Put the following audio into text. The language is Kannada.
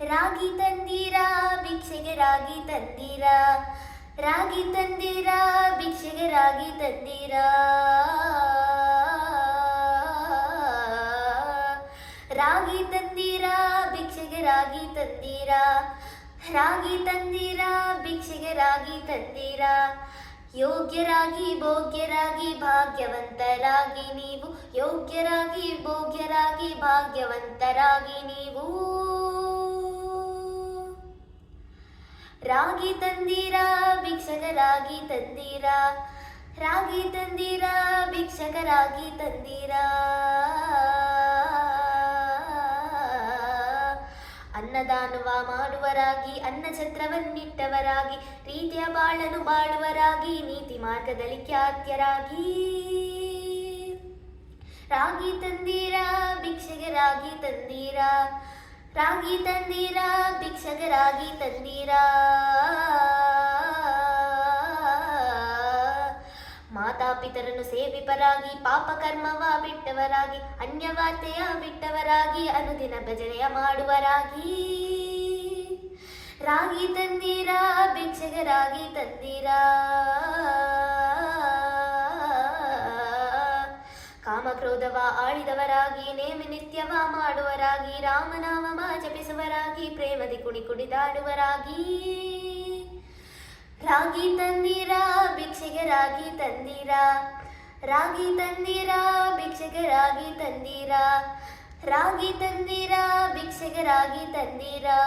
ರಾಗಿ ತಂದೀರಾ, ಭಿಕ್ಷೆಗೆ ರಾಗಿ ತಂದೀರಾ. ರಾಗಿ ತಂದೀರಾ, ಭಿಕ್ಷೆಗೆ ರಾಗಿ ತಂದೀರಾ. ರಾಗಿ ತಂದೀರಾ, ಭಿಕ್ಷೆಗೆ ರಾಗಿ ತಂದೀರಾ. ರಾಗಿ ತಂದೀರಾ, ಭಿಕ್ಷೆಗೆ ರಾಗಿ ತಂದೀರಾ. ಯೋಗ್ಯರಾಗಿ, ಭೋಗ್ಯರಾಗಿ, ಭಾಗ್ಯವಂತರಾಗಿ ನೀವು. ಯೋಗ್ಯರಾಗಿ, ಭೋಗ್ಯರಾಗಿ, ಭಾಗ್ಯವಂತರಾಗಿ ನೀವು. ರಾಗಿ ತಂದೀರಾ, ಭಿಕ್ಷಕರಾಗಿ ತಂದೀರಾ, ರಾಗಿ ತಂದೀರಾ, ಭಿಕ್ಷಕರಾಗಿ ತಂದೀರಾ. ಅನ್ನದಾನವ ಮಾಡುವರಾಗಿ, ಅನ್ನ ಛತ್ರವನ್ನಿಟ್ಟವರಾಗಿ, ರೀತಿಯ ಬಾಳನು ಬಾಳುವರಾಗಿ ನೀತಿ ಮಾರ್ಗದಲ್ಲಿ ಖ್ಯಾತ್ಯರಾಗಿ. ರಾಗಿ ತಂದೀರಾ ಭಿಕ್ಷೆಗೆ ರಾಗಿ ತಂದೀರಾ ರಾಗಿ ತಂದೀರಾ ಭಿಕ್ಷಕ ರಾಗಿ ತಂದೀರಾ. ಮಾತಾಪಿತರನ್ನು ಸೇವಿಪರಾಗಿ ಪಾಪ ಕರ್ಮವ ಬಿಟ್ಟವರಾಗಿ, ಅನ್ಯವಾರ್ತೆಯ ಬಿಟ್ಟವರಾಗಿ, ಅನುದಿನ ಭಜನೆಯ ಮಾಡುವರಾಗಿ. ರಾಗಿ ತಂದೀರಾ ಭಿಕ್ಷೆಗೆ ರಾಗಿ ತಂದೀರಾ. ಕಾಮಕ್ರೋಧವ ಆಳಿದವರಾಗಿ, ನೇಮ ನಿತ್ಯವ ಮಾಡುವರಾಗಿ ರಾಮನಾಮ ಜಪಿಸುವರಾಗಿ, ಪ್ರೇಮದಿ ಕುಣಿ ಕುಣಿದಾಡುವರಾಗಿ ರಾಗಿ ತಂದೀರಾ ಭಿಕ್ಷೆಗೆ ರಾಗಿ ತಂದೀರಾ? ರಾಗಿ ತಂದೀರಾ? ಭಿಕ್ಷೆಗೆ ರಾಗಿ ತಂದೀರಾ? ರಾಗಿ ತಂದೀರಾ? ಭಿಕ್ಷೆಗೆ ರಾಗಿ ತಂದೀರಾ?